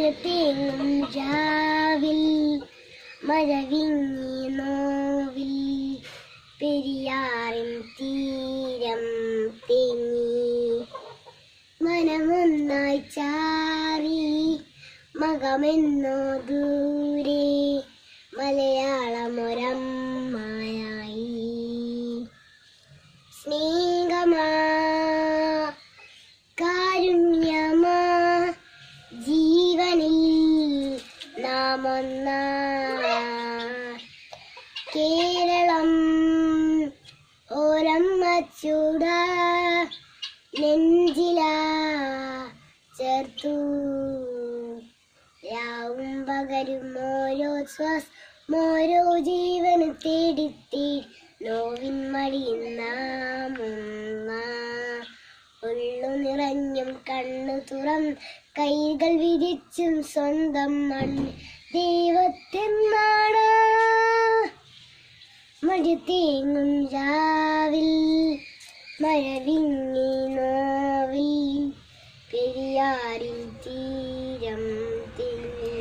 മഴത്തേങ്ങും ജാവിൽ മഴവിങ്ങി നോവിൽ പെരിയാറിൻ തീരം തേങ്ങി മനമൊന്നായി ചാറി മകമെന്നോ ദൂരെ മലയാളമൊരമ്മായായി. സ്നേഹമാ നാം കേരളം ഓരമ്മ ചൂട. നെഞ്ചില ചേർത്തു. രാവും പകരും ഓരോ ശ്വാസം ഓരോ ജീവന് തേടിത്തി നോവിൻ മടിയിൽ കണ്ണു തുറം കൈകൾ വിരിച്ചും സ്വന്തം മണ്ണ് ദൈവത്തെന്നാണ് മഴ തേങ്ങും രാവിൽ മഴ വിങ്ങി നോവിൽ പെരിയാറിൻ തീരം തിങ്ങി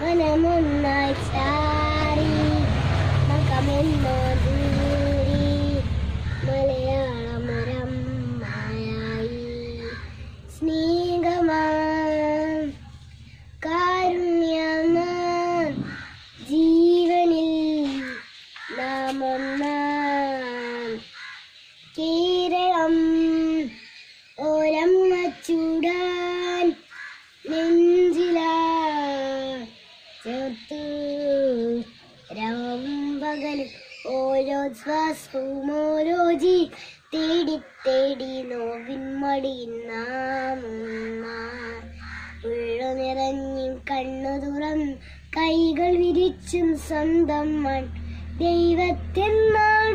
മനമൊന്നായി ചാരി മകമെന്നോ നാം ഒന്നാം കേരളം ഓരമ്മ ചൂടാൻ നെഞ്ചില ചേർത്തു രാവും പകലും ഓരോ ശ്വാസവും ഓരോ ജീ തേടി തേടി നോവിൻ മടിയിൽ നാം. ഉള്ളു നിറഞ്ഞും കണ്ണു തുറന്ന് കൈകൾ വിരിച്ചും സ്വന്തം മൺ ദൈവത്തിൻ നാടാ